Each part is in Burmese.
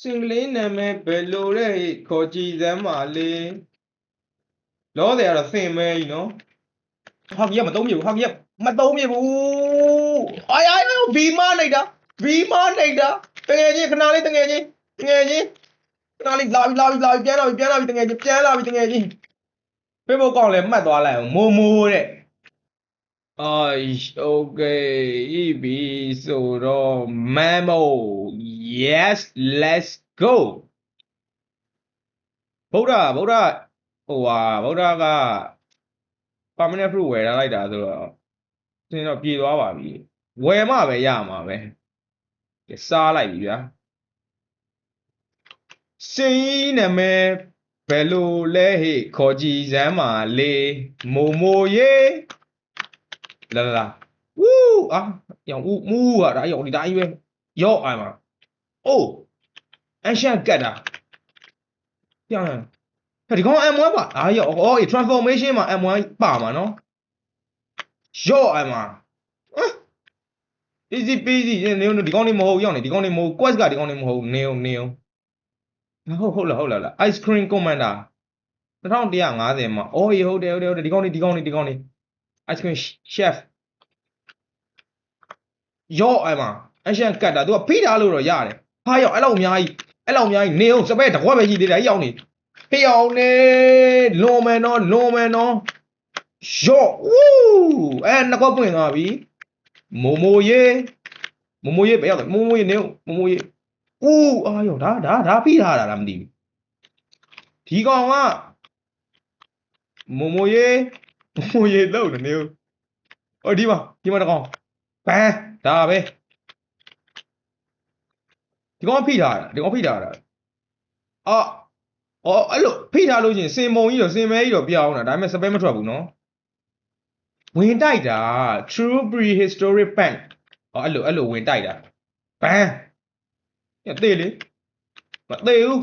စင်ကလေးနာမည်ဘယ်လိုလဲဟိခေါ်ကြည့်စမ်းပါလေလောတယ်ကတော့စင်မဲကြီးနော်ဟာကြီးကမသုံးပြဘူးဟာကြီးကမသုံးပြဘူးအိုင်အိုင်ဘီမလိုက်တာဘီမလိုက်တာတငယ်ချင်းခဏလေးတငယ်ချင်းတငယ်ချင်းခဏလေးလာပြီလာပြီလာပြီပြန်လာပြီပြန်လာပြီတငယ်ချင်းပြန်လာပြီတငယ်ချင်းဖေဖို့ကောင်းလဲမှတ်သွားလိုက်အောင်မိုမိုတဲ့ Aish, okay, EB, so raw memo. Yes, let's go. ဗုဒ္ဓဗုဒ္ဓဟိုဟာဗုဒ္ဓက permanent fruit ဝယ်ထားလိုက်တာဆိုတော့သင်တော့ပြေသွားပါပြီဝယ်မှပဲရမှာပဲကဲစားလိုက်ပြီဗျာစင်ကြီးနာမည်ဘယ်လိုလဲဟေ့ခေါ်ကြည့်စမ်းပါလေမိုမိုရေလာလာလာဝူးအာရောင်ဦးမူးอ่ะဒါရောင်ဒီတိုင်းပဲရော့အိုင်မှာ အိုးအန်ရှန်ကတ်တာပြန်လာဟဲ့ဒီကောင် M1 ပါအာရောအော် transformation မှာ M1 ပါမှာနော်ရော့အိုင်မှာဟမ် easy peasy နေနေဒီကောင်နေမဟုတ်ရောက်နေဒီကောင်နေမဟုတ် quest ကဒီကောင်နေမဟုတ်နေအောင်နေအောင်ဟုတ်ဟုတ်လားဟုတ်လားလား ice cream commander 2150မှာအော်ရေဟုတ်တယ်ဟုတ်တယ်ဟုတ်တယ်ဒီကောင်နေဒီကောင်နေဒီကောင်နေ ice cream chef ရော့အိုင်မှာအရှန်ကတ်တာသူကဖိထားလို့တော့ရတယ် ဟာရောက်အဲ့လောက်အများကြီးအဲ့လောက်အများကြီးနေအောင်စပက်တကွက်ပဲရှိသေးတယ်အဲ့ရောက်နေဖေးအောင်နေလွန်မယ်နော်လွန်မယ်နော်ရော့ဝူးအဲနှစ်ကွက်ပွင့်သွားပြီမိုမိုရေမိုမိုရေပဲရောက်တယ်မိုမိုရေနေအောင်မိုမိုရေဦးအာရောက်ဒါဒါဒါဖိထားတာလားမသိဘူးဒီကောင်ကမိုမိုရေမိုမိုရေတော့နေဦးအော်ဒီမှာဒီမှာတကောင်ဘန်းဒါပဲ ဒီကောင်ဖိထားတာဒီကောင်ဖိထားတာအော်အော်အဲ့လိုဖိထားလို့ချင်းစင်မုံကြီးတော့စင်မဲကြီးတော့ပြောင်းတာဒါပေမဲ့စပယ်မထွက်ဘူးနော်ဝင်တိုက်တာ true prehistoric bank အော်အဲ့လိုအဲ့လိုဝင်တိုက်တာဘန်းညသေးလေမသေးဘူး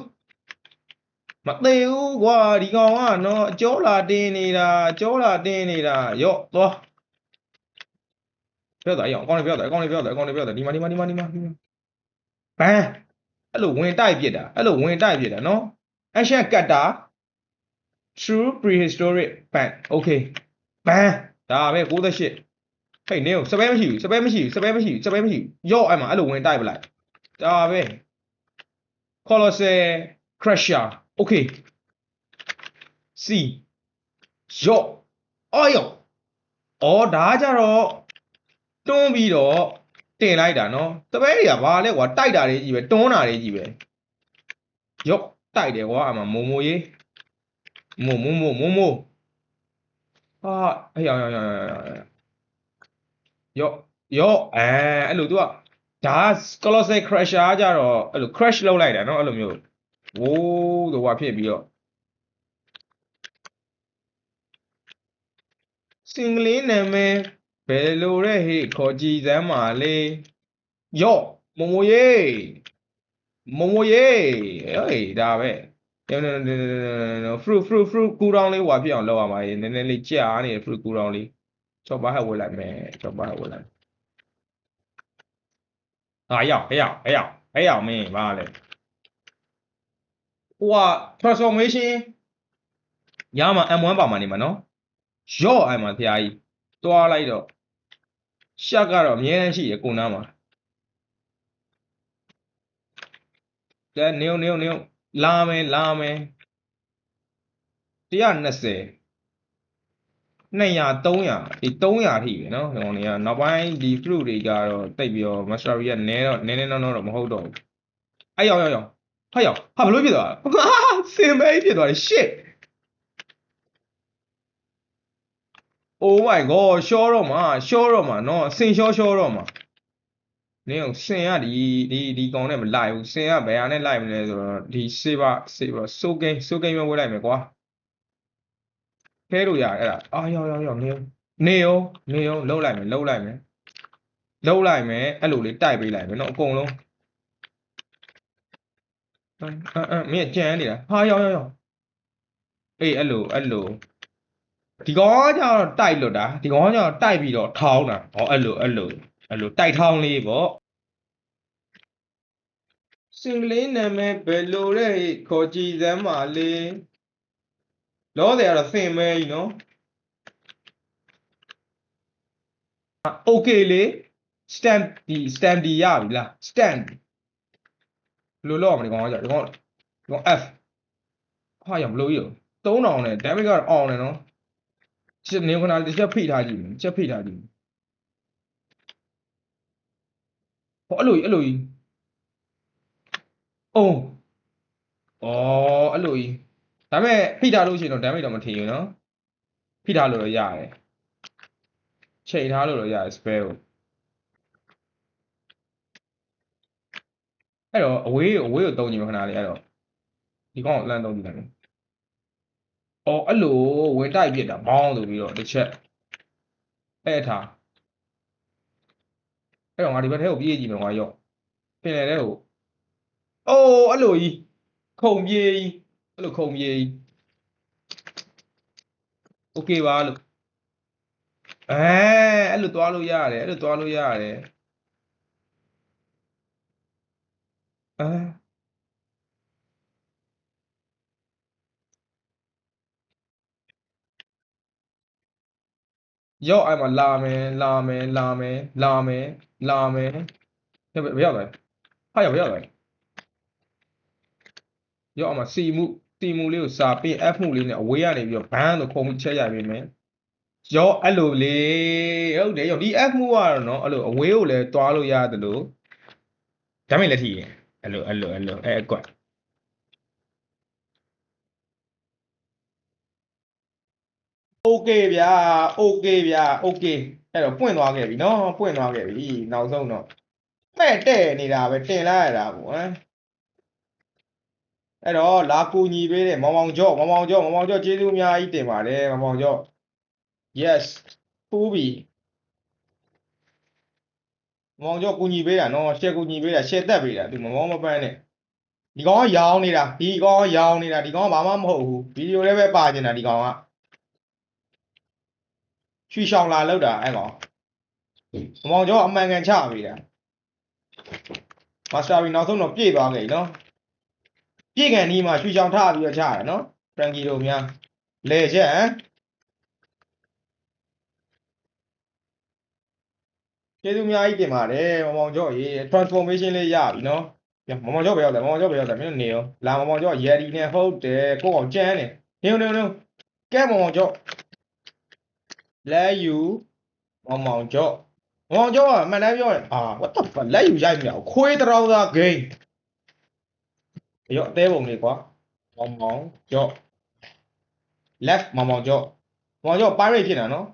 မသေးဘူးကွာဒီကောင်ကနော်အကျောလာတင်းနေတာအကျောလာတင်းနေတာရော့သွားပြောတာအရောင်အကောင်းလေးပြောတာအကောင်းလေးပြောတာအကောင်းလေးပြောတာဒီမှာဒီမှာဒီမှာဒီမှာဒီမှာ ဘန်းအဲ့လိုဝင်တိုက်ပြစ်တာအဲ့လိုဝင်တိုက်ပြစ်တာနော် action cutter true prehistoric bank okay ဘန်းဒါပဲ68ဟဲ့နေစပယ်မရှိဘူးစပယ်မရှိဘူးစပယ်မရှိဘူးစပယ်မရှိဘူးရော့အဲ့မှာအဲ့လိုဝင်တိုက်ပလိုက်ဒါပဲ colossal crusher okay C ရော့အော်ရော့အော်ဒါကြတော့တွန်းပြီးတော့ တင်လိုက်တာနော်တပည့်တွေကဘာလဲကွာတိုက်တာတွေကြီးပဲတွန်းတာတွေကြီးပဲရော့တိုက်တယ်ကွာအမမိုမိုရေးမိုမိုမိုမိုမိုဟာအေးရောင်ရောင်ရောင်ရောင်ရော့ရော့အဲအဲ့လိုသူကဒါ colossal crusher ကြတော့အဲ့လို crash လုပ်လိုက်တာနော်အဲ့လိုမျိုးဝိုးတော့ဟွာဖြစ်ပြီးတော့စင်ကလေးနာမည် ဘယ်လိုတဲ့ဟေ့ခေါ်ကြည့်စမ်းပါလေရော့မမိုရေမမိုရေဟေးဒါပဲ fruit fruit fruit cool down လေးဟွာဖြစ်အောင်လုပ်ရမှာနည်းနည်းလေးကြာနေ fruit cool down လေးချော့ပါဟဲ့ဝင်လိုက်မယ်ချော့ပါဟဲ့ဝင်လိုက်ဟာရောက်ဟဲ့ရောက်ဟဲ့ရောက်ဟဲ့ရောက်မင်းဘာလဲဟိုက transformation ရမှာ M1 ပါမှာနေမှာနော်ရော့အိုင်မှာဖျားကြီးတွားလိုက်တော့ ရှက်ကတော့အမြဲတမ်းရှိရကိုနားမှာကဲနေုံနေုံနေုံလာမယ်လာမယ်120 200 300ဒီ300အထိပဲเนาะဒီကောင်တွေကနောက်ပိုင်းဒီ fruit တွေကတော့တိတ်ပြီးတော့ mastery ကနည်းတော့နည်းနည်းတော့တော့မဟုတ်တော့ဘူးအဲ့ရောက်ရောက်ရောက်ဟာရောက်ဟာဘလို့ဖြစ်သွားတာစင်မဲဖြစ်သွားတယ် shit Oh my god ရှော့တော့မှာရှော့တော့မှာနော်ဆင်ရှော့ရှော့တော့မှာနင်းဆင်ကဒီဒီဒီကောင်နဲ့မလိုက်ဘူးဆင်ကဘယ်ဟာနဲ့လိုက်မလဲဆိုတော့ဒီ saver saver so game so game ပဲဝေးလိုက်မယ်ကွာဖဲလို့ရအဲ့ဒါအာရောက်ရောက်ရောက်နေနေရောနေရောလှုပ်လိုက်မယ်လှုပ်လိုက်မယ်လှုပ်လိုက်မယ်အဲ့လိုလေးတိုက်ပေးလိုက်မယ်နော်အကုန်လုံးအဲအဲမင်းကြံနေတာဟာရောက်ရောက်ရောက်အေးအဲ့လိုအဲ့လို ဒီကောင်ကကျတော့တိုက်လွတ်တာဒီကောင်ကကျတော့တိုက်ပြီးတော့ထောင်းတာဟောအဲ့လိုအဲ့လိုအဲ့လိုတိုက်ထောင်းလေးပေါ့ စင်ကလေးနာမည်ဘယ်လိုတဲ့ဟိခေါ်ကြည့်စမ်းပါလေလောတယ်ကတော့စင်မဲကြီးနော်โอเคလေ stand ဒီ stand ဒီရပြီလား stand ဘယ်လိုလောက်အောင်ဒီကောင်ကကြာဒီကောင်ဒီကောင် F ဟာရမလို့ရ3000နဲ့ damage ကတော့အောင်တယ်နော် ချက်နေခဏတစ်ချက်ဖိထားကြည့်မယ်ချက်ဖိထားကြည့်မယ်ဟောအဲ့လိုကြီးအဲ့လိုကြီးအုံးဩအဲ့လိုကြီးဒါပေမဲ့ဖိထားလို့ရှိရင်တော့ damage တော့မထင်ဘူးနော်ဖိထားလို့တော့ရတယ်ချိန်ထားလို့တော့ရတယ် spell ကိုအဲ့တော့အဝေးအဝေးကိုတုံးကြည့်မယ်ခဏလေးအဲ့တော့ဒီကောင်ကိုလမ်းတုံးကြည့်လိုက်မယ်။ အော်အဲ့လိုဝင်တိုက်ပြစ်တာဘောင်းဆိုပြီးတော့တစ်ချက်အဲ့ထားအဲ့တော့ငါဒီဘက်ထဲကိုပြေးကြည့်မယ်ငါရော့ပင်လေတဲ့ကိုအိုးအဲ့လိုကြီးခုံပြေးကြီးအဲ့လိုခုံပြေးကြီးโอเคပါလို့အဲအဲ့လိုသွားလို့ရတယ်အဲ့လိုသွားလို့ရတယ်အဲ ရောက်အဲ့မှာလာမယ်လာမယ်လာမယ်လာမယ်လာမယ်ဘယ်ဘယ်ရောက်လဲဟာရောက်ဘယ်ရောက်လဲရောက်အဲ့မှာစီမှုစီမှုလေးကိုစာပေး F မှုလေးနဲ့အဝေးကနေပြီးတော့ဘန်းလို့ခုံပြီးချက်ရပေးမယ်ရောက်အဲ့လိုလေဟုတ်တယ်ရောက်ဒီ F မှုကတော့နော်အဲ့လိုအဝေးကိုလည်းတွားလို့ရတယ်လို့ဒါမဲ့လက်ထီရင်အဲ့လိုအဲ့လိုအဲ့လိုအဲ့အကွက် okay ဗျာ okay ဗျာ okay အဲ့တော့ပွင့်သွားခဲ့ပြီနော်ပွင့်သွားခဲ့ပြီနောက်ဆုံးတော့တဲ့တဲ့နေတာပဲတင်လိုက်ရတာပေါ့ဟမ်အဲ့တော့လာကူညီပေးတယ်မောင်မောင်ကြော့မောင်မောင်ကြော့မောင်မောင်ကြော့ကျေးဇူးအများကြီးတင်ပါတယ်မောင်မောင်ကြော့ yes ပူပြီမောင်ကြော့ကူညီပေးတာနော်ရှယ်ကူညီပေးတာရှယ်တက်ပေးတာသူမမောမပန်းနဲ့ဒီကောင်ကရောင်းနေတာဒီကောင်ကရောင်းနေတာဒီကောင်ကဘာမှမဟုတ်ဘူးဗီဒီယိုလည်းပဲပါနေတာဒီကောင်က ရွှေရှောင်လာလောက်တာအဲ့ကောင်မမောင်ကျော်အမှန်ကန်ချပေးတာမာစတာဘီနောက်ဆုံးတော့ပြည့်သွားခဲ့ပြီနော်ပြည့်ကန်နီးမှာရွှေရှောင်ထပြီးတော့ချရတယ်နော်ဖရန်ကီတို့များလဲချက်ဟမ်ကျေးဇူးအများကြီးတင်ပါတယ်မမောင်ကျော်ရေ transformation လေးရပြီနော်ညမမောင်ကျော်ပဲရောက်တယ်မမောင်ကျော်ပဲရောက်တယ်မင်းတို့နေရောလာမမောင်ကျော်ရယ်ဒီနဲ့ဟုတ်တယ်ကိုယ့်အောင်ကျန်းတယ်နေနေနေကဲမမောင်ကျော် လက်ယူမောင်မောင်ကျော်မောင်မောင်ကျော်ကအမှန်တမ်းပြောရင်အာ what the fuck လက်ယူရိုက်မြောက်ခွေးတရောင်းသား game ရော့အသေးပုံလေးကွာမောင်မောင်ကျော် left မောင်မောင်ကျော်မောင်ကျော် pirate ဖြစ်နေတာနော်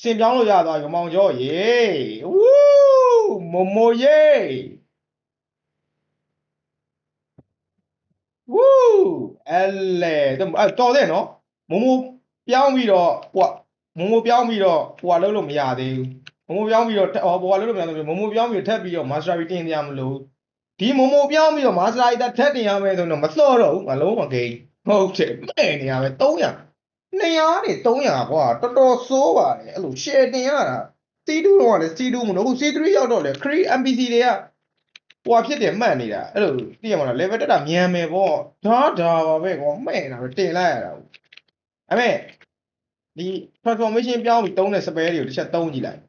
စင်ပြောင်းလို့ရသွားပြီမောင်ကျော်ရေဝူးမမိုရေ ဝူးအဲ့လေအဲ့တော်တယ်နော်မမိုပြောင်းပြီးတော့ဟိုကမမိုပြောင်းပြီးတော့ဟိုကလုံးလို့မရသေးဘူးမမိုပြောင်းပြီးတော့ဟောဟိုကလုံးလို့မရသေးဘူးမမိုပြောင်းပြီးတော့ထပ်ပြီးတော့ master တင်ပြမလို့ဒီမမိုပြောင်းပြီးတော့ master တက်ထပ်တင်ရမယ်ဆိုတော့မစော့တော့ဘူးမလုံးမဂိမ်းဟုတ်တယ်မဲ့နေရမယ်300 200နေ300ကွာတော်တော်စိုးပါတယ်အဲ့လို share တင်ရတာ C2 တော့လည်း C2 မလို့အခု C3 ရောက်တော့လေ Cree NPC တွေက ဟိုဖြစ်တယ်မှတ်နေတာအဲ့လိုသိရမလား level တက်တာမြန်မယ်ပေါ့ဒါဒါပါပဲကွာမဲ့နေတာပဲတင်လိုက်ရတာဘူးအဲ့မဲ့ဒီ transformation ပြောင်းပြီးတုံးတဲ့ spell တွေကိုတစ်ချက်တုံးကြည့်လိုက်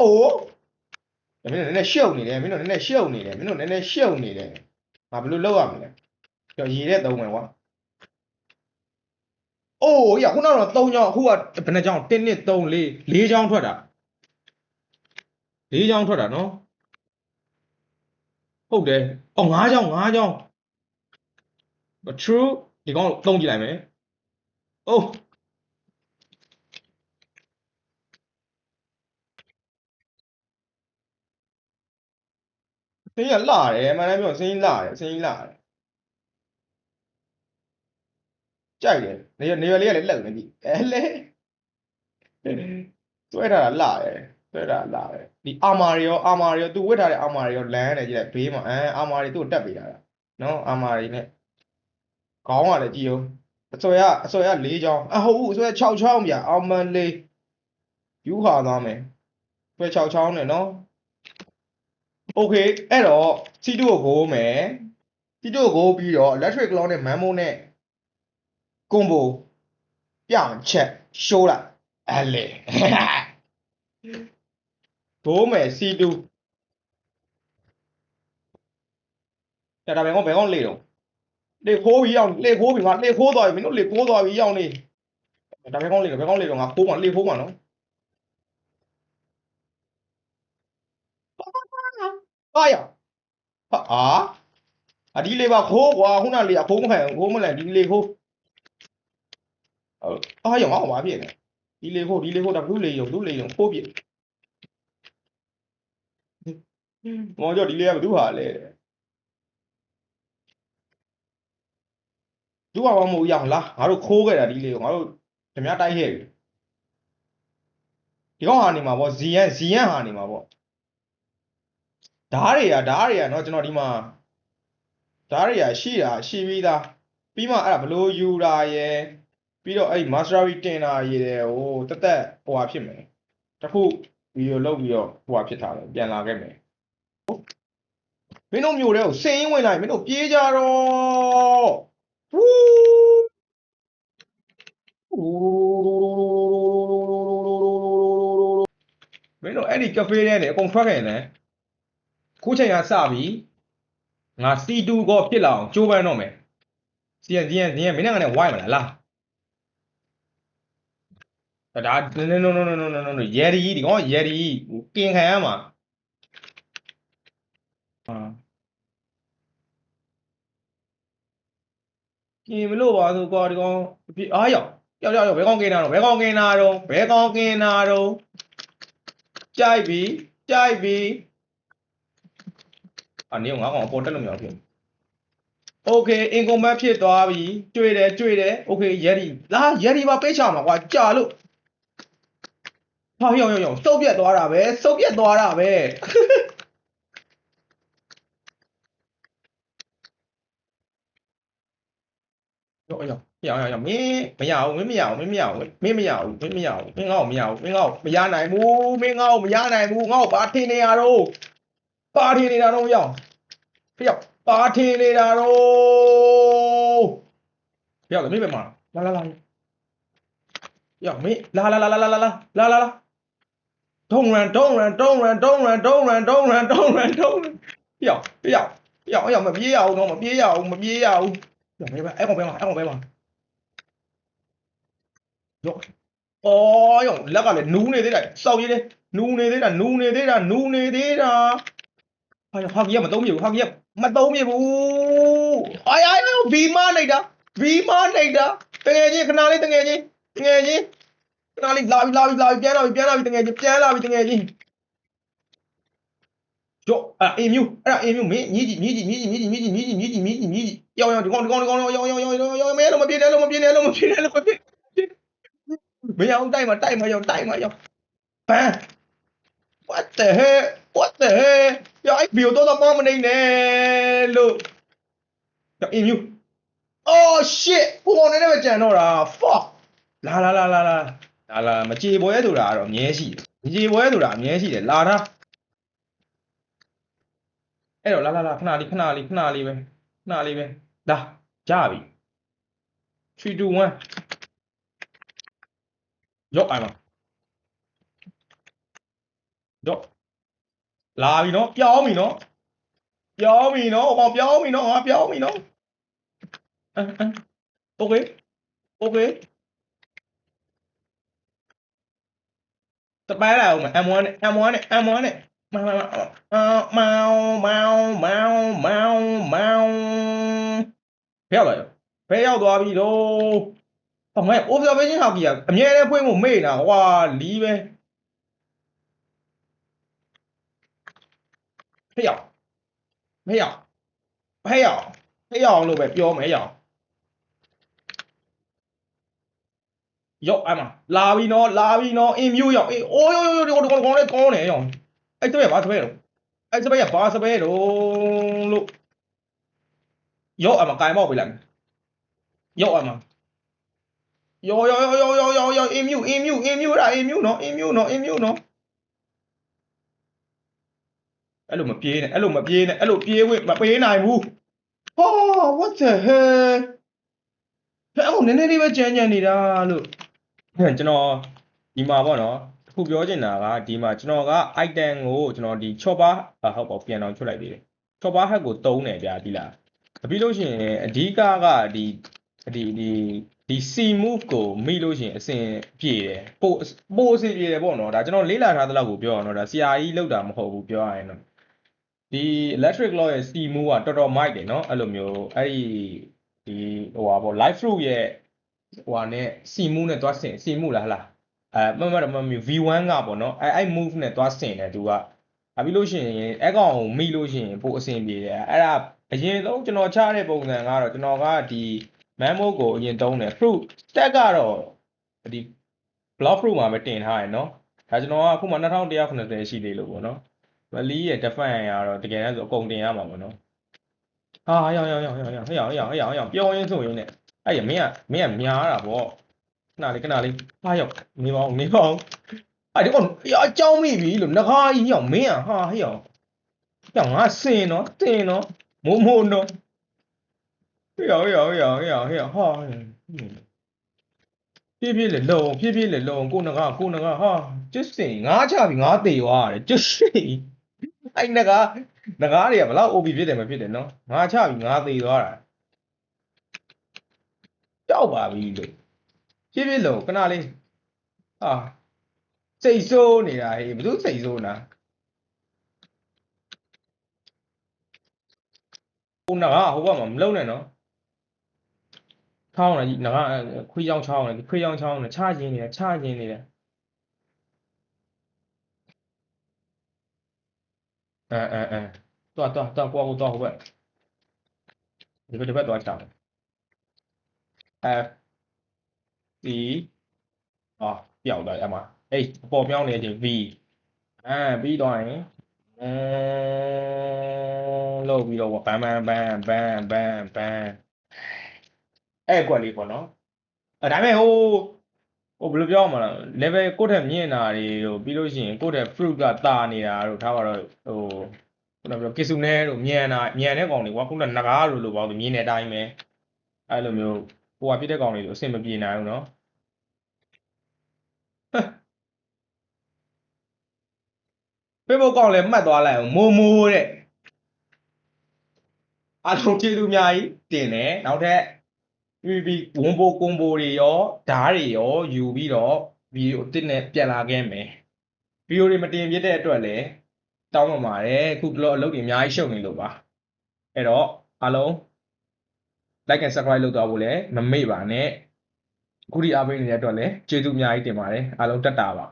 အိုးမင်းတို့နည်းနည်းရှုပ်နေတယ်မင်းတို့နည်းနည်းရှုပ်နေတယ်မင်းတို့နည်းနည်းရှုပ်နေတယ်ငါဘယ်လိုလုပ်ရမလဲကြော်ရေတဲ့သုံးမယ်ကွာအိုးရခုနကတော့3ချောင်းအခုကဘယ်နှချောင်း1 2 3 4 4ချောင်းထွက်တာ4ချောင်းထွက်တာနော် ဟုတ်တယ်အော်5ချောင်း5ချောင်း true ဒီကောင်သုံးကြည့်လိုက်မယ်အိုးစင်းရလာတယ်အမှန်တမ်းပြောစင်းလာတယ်စင်းလာတယ်ကြိုက်တယ်နေရနေရလေးကလည်းလှုပ်နေပြီအဲလေတွဲထားတာလာတယ် တွဲထားတာလာတယ်ဒီအာမာရီရောအာမာရီရောသူဝတ်ထားတဲ့အာမာရီရောလမ်းနေကြည့်လိုက်ဘေးမှာအဲအာမာရီသူ့ကိုတက်ပေးတာလားနော်အာမာရီနဲ့ခေါင်းကလည်းကြည့်အောင်အစွဲကအစွဲက၄ချောင်းအဟုတ်ဘူးအစွဲ6ချောင်းဗျာအောင်မလေးယူခါသွားမယ်ပွဲ6ချောင်းနဲ့နော် Okay အဲ့တော့ C2 ကိုဂိုးမယ် C2 ကိုဂိုးပြီးတော့ electric cloud နဲ့ mammo နဲ့ combo ပြောင်းချက် show လိုက်အဲ့လေ ဂိုးမယ် C2 ဒါဒါဘယ်ကောင်ဘယ်ကောင်လေတော့လေခိုးပြီးရောက်လေခိုးပြီးငါလေခိုးသွားပြီမင်းတို့လေခိုးသွားပြီရောက်နေဒါဘယ်ကောင်လေတော့ဘယ်ကောင်လေတော့ငါခိုးမှလေခိုးမှနော်အာရဟာအာအဒီလေပါခိုးကွာခုနလေအခိုးမခံခိုးမလိုက်ဒီလေခိုးအာရောငါ့ဘာဖြစ်နေဒီလေခိုးဒီလေခိုးဒါဘူးလေယုံဘူးလေယုံခိုးပြ မော်ကြောဒီလေကဘာသူဟာလဲ သူ့ဘာမှမဟုတ်ရအောင်လားငါတို့ခိုးခဲ့တာဒီလေးကိုငါတို့ဓမြတိုက်ခဲ့ပြီဒီကောင်ဟာနေမှာပေါ့ဇီယန်ဇီယန်ဟာနေမှာပေါ့ဓားတွေကဓားတွေကเนาะကျွန်တော်ဒီမှာဓားတွေကရှိတာရှိပြီးသားပြီးမှအဲ့ဒါဘလို့ယူတာရယ်ပြီးတော့အဲ့ဒီ mastery တင်တာရယ်ဟိုတက်တက်ဟိုဟာဖြစ်မယ်တခုဗီဒီယိုလုပ်ပြီးတော့ဟိုဟာဖြစ်ထားတယ်ပြန်လာခဲ့မယ် မင်းတို့မျိုးတဲ့ကိုစင်းဝင်လိုက်မင်းတို့ပြေးကြတော့ဝူးမင်းတို့အဲ့ဒီကဖေးထဲနေအကုန်ထွက်ခဲ့တယ်ခုချိန်ကစပြီငါ C2 ကိုဖြစ်လာအောင်ကြိုးပမ်းတော့မယ်စီရင်စီရင်စီရင်မင်းနဲ့ငါနဲ့ဝိုင်းမလားလားဒါဒါ no no no no no no no ရေဒီဒီကောရေဒီကင်ခံရမှာ ဟာ ကင်မလို့ပါဆိုကွာဒီကောင်ပြအားရောက်ရောက်ရောက်ရောက်ဘယ်ကောင်ကင်တာတော့ဘယ်ကောင်ကင်တာတော့ဘယ်ကောင်ကင်တာတော့ကြိုက်ပြီကြိုက်ပြီအနည်းငါကောင်အပေါ်တက်လို့မရဘူးဖြစ်โอเคအင်ကွန်မတ်ဖြစ်သွားပြီတွေ့တယ်တွေ့တယ်โอเคရဲဒီလာရဲဒီပါပေးချမှာကွာကြာလို့ဟာရောက်ရောက်ရောက်စုပ်ပြက်သွားတာပဲစုပ်ပြက်သွားတာပဲ ရောရောရောရောရောမင်းမရဘူးမင်းမရဘူးမင်းမရဘူးမင်းမရဘူးမင်းမရဘူးမင်းငါ့ကိုမရဘူးမင်းငါ့ကိုမရနိုင်ဘူးမင်းငါ့ကိုမရနိုင်ဘူးငါ့ကိုဘာထင်နေရတော့ဘာထင်နေတာတော့ရောပြောဘာထင်နေတာတော့ပြောလေမင်းပဲမလာလာလာရောမင်းလာလာလာလာလာလာလာလာလာ don't run don't run don't run don't run don't run don't run don't run don't run ပြောပြောပြောရောမပြေးရအောင်တော့မပြေးရအောင်မပြေးရအောင်ရောမင်းပဲအဲ့ကောင် 没没，哎，我别忙，哎，我别忙。哟，哦哟，那个嘞，努你的嘞，少爷嘞，努你的嘞，努你的嘞，努你的嘞。哎呀，ဟာကြီးကမသုံးမိဘူးဟာကြီးကမသုံးမိဘူးအာယာယောဘီမနိုင်တာဘီမနိုင်တာတကယ်ချင်းခဏလေးတကယ်ချင်းတကယ်ချင်းခဏလေးလာပြီလာပြီလာပြီပြန်လာပြီပြန်လာပြီတကယ်ချင်းပြန်လာပြီတကယ်ချင်း ရောအဲ့အင်းမြူအဲ့ဒါအင်းမြူမင်းညီကြီးညီကြီးညီကြီးညီကြီးညီကြီးညီကြီးညီကြီးညီကြီးယောင်ယောင်ဒီကောင်ဒီကောင်ဒီကောင်ယောင်ယောင်ယောင်ယောင်ယောင်မဲလို့မပြေနဲ့လို့မပြေနဲ့လို့မပြေနဲ့လို့မပြေမယောင်တိုက်မှာတိုက်မှာယောင်တိုက်မှာယောင်ဘန် what the hell what the hell ယောအဲ့ဘီယိုတော့တော့မနေနဲ့လို့ယောအင်းမြူ oh shit ဟိုကောင်နဲ့ပဲကြံတော့တာ fuck လာလာလာလာလာလာလာမကြေပွဲဆိုတာကတော့အမြဲရှိတယ်မကြေပွဲဆိုတာအမြဲရှိတယ်လာတာ အဲ့တော့လာလာလာခဏလေးခဏလေးခဏလေးပဲခဏလေးပဲလာကြပြီ3 2 1ရော့အိုင်မရော့လာပြီနော်ပြောင်းပြီနော်ပြောင်းပြီနော်ဟောပြောင်းပြီနော်ငါပြောင်းပြီနော်အမ်အမ်โอเคโอเคတပိုင်းလာအောင်မ M1 နဲ့ M1 နဲ့ M1 နဲ့ မောင်မောင်မောင်မောင်မောင်မောင်ဖျောက်လာရောဖဲရောက်သွားပြီတော့ဟောငါ observation ဟောက်ကြီးကအမြဲတမ်းဖွင့်ဖို့မေ့နေတာဟွာလီးပဲဖျောက်မဖျောက်ဖျောက်ဖျောက်အောင်လို့ပဲပြောမယ်ရအောင်ရော့အမလာပြီနော်လာပြီနော်အင်မျိုးရောက်အေးအိုးရိုးရိုးရိုးဒီကောင်ကောင်လေးကောင်းနေရော အဲ့တပည့်ဘာစပည့်တော့အဲ့စပည့်ကဘာစပည့်တော့လို့ရော့အမကိုင်မောက်ပေးလိုက်ရော့အမရောရောရောရောရောရောအင်းမြူအင်းမြူအင်းမြူရာအင်းမြူနော်အင်းမြူနော်အင်းမြူနော်အဲ့လိုမပြေးနဲ့အဲ့လိုမပြေးနဲ့အဲ့လိုပြေးဝင်မပေးနိုင်ဘူးဟာ what the hell ဟဲ့အောင်နည်းနည်းလေးပဲကြမ်းကြမ်းနေတာလို့ဟဲ့ကျွန်တော်ဒီမှာပေါ့နော်တစ် ခုပြောချင်တာကဒီမှာကျွန်တော်က item ကိုကျွန်တော်ဒီ chopper အာဟုတ်ပါဘူးပြန်အောင်ချွတ်လိုက်သေးတယ် chopper hack ကိုတုံးတယ်ဗျာဒီလားပြီးလို့ရှိရင်အဓိကကဒီဒီဒီဒီ C move ကိုမိလို့ရှိရင်အဆင်ပြေတယ်ပို့ပို့အဆင်ပြေတယ်ပေါ့နော်ဒါကျွန်တော်လေ့လာထားသလောက်ကိုပြောရအောင်နော်ဒါ CRE လောက်တာမဟုတ်ဘူးပြောရရင်တော့ဒီ electric law ရဲ့ C move ကတော်တော်မိုက်တယ်နော်အဲ့လိုမျိုးအဲ့ဒီဒီဟိုပါပေါ့ live fruit ရဲ့ဟိုဟာနဲ့ C move နဲ့သွားဆင် C move လားဟလား အဲမမမမ V1 ကပေါ့နော်အဲအဲ့ move နဲ့သွားဆင်တယ်သူကအပြီးလို့ရှိရင်အဲ့ကောင်ကိုမိလို့ရှိရင်ပို့အဆင်ပြေတယ်အဲ့ဒါအရင်ဆုံးကျွန်တော်ချတဲ့ပုံစံကတော့ကျွန်တော်ကဒီ memo ကိုအရင်တုံးတယ် fruit stack ကတော့ဒီ block fruit မှာပဲတင်ထားရယ်နော်ဒါကျွန်တော်ကအခုမှ2190ရှိသေးလို့ပေါ့နော်မလီရဲ့ define ရတော့တကယ်တမ်းဆိုအကုန်တင်ရမှာပေါ့နော်ဟာရောက်ရောက်ရောက်ရောက်ရောက်ရောက်ရောက်ရောက်ရောက်ပြောရင်းဆိုရင်းနဲ့အဲ့ရမင်းကမင်းကများတာပေါ့ ခဏလေးခဏလေးဟာရောက်နေပါဦးနေပါဦးအဲ့ဒီကောင်အကြောင်းမိပြီလို့ငကားကြီးရောက်မင်းอ่ะဟာဟဲ့အောင်ကြောင်ငါစင်နော်တင်နော်မိုးမိုးနော်ဟဲ့အောင်ဟဲ့အောင်ဟဲ့အောင်ဟဲ့အောင်ဟဲ့အောင်ဟာပြေးပြေးလေလုံပြေးပြေးလေလုံကိုငကားကိုငကားဟာကျစ်စင်ငါချပြီငါတေသွားတယ်ကျစ်စင်အဲ့ငကားငကားတွေကဘလောက် OB ဖြစ်တယ်မဖြစ်တယ်နော်ငါချပြီငါတေသွားတာကြောက်ပါပြီလို့ ပြေးပြေးလုံခဏလေးဟာစိတ်ဆိုးနေတာဟေးဘယ်သူစိတ်ဆိုးနာဟိုနဂါဟိုဘက်မှာမလုံနဲ့နော်ချောင်းလာကြီးနဂါခွေးချောင်းချောင်းနေခွေးချောင်းချောင်းနေချကျင်းနေတာချကျင်းနေတယ်အဲအဲအဲတွားတွားတွားကိုကိုတွားဟိုဘက်ဒီဘက်ဒီဘက်တွားချောင်း F C အာပျောက်သွားတယ်အမ H အပေါ်ပြောင်းနေတဲ့အချိန် V အဲပြီးတော့ရင်အဲလောက်ပြီးတော့ဘမ်ဘမ်ဘမ်ဘမ်ဘမ်ဘမ်အဲ့ကွက်လေးပေါ့နော်အဲဒါပေမဲ့ဟိုဟိုဘယ်လိုပြောရမလဲ level ကိုယ့်ထက်မြင့်တာတွေတို့ပြီးလို့ရှိရင်ကိုယ့်ထက် fruit ကတာနေတာတို့ထားပါတော့ဟိုခုနကပြောကစ်စုနဲတို့မြန်တာမြန်တဲ့ကောင်တွေကွာခုနကနဂါတို့လိုပေါ့မြင်တဲ့အတိုင်းပဲအဲ့လိုမျိုး ဟိုကပြစ်တဲ့ကောင်တွေဆိုအဆင်မပြေနိုင်ဘူးနော် Facebook ကောင့်လည်းမှတ်သွားလိုက်အောင်မိုးမိုးတဲ့အားလုံးကျေးဇူးအများကြီးတင်တယ်နောက်ထပ် PVP ဝန်ပိုကွန်ဘိုတွေရောဓာတ်တွေရောယူပြီးတော့ဗီဒီယိုအတစ်နဲ့ပြန်လာခဲ့မယ်ဗီဒီယိုတွေမတင်ပြတဲ့အတွက်လည်းတောင်းပန်ပါတယ်အခုကလောအလုပ်တွေအများကြီးရှုပ်နေလို့ပါအဲ့တော့အားလုံး like and subscribe လုပ်သွားဖို့လည်းမမေ့ပါနဲ့အခုဒီအားပေးနေတဲ့အတွက်လည်းကျေးဇူးအများကြီးတင်ပါတယ်အားလုံးတက်တာပါ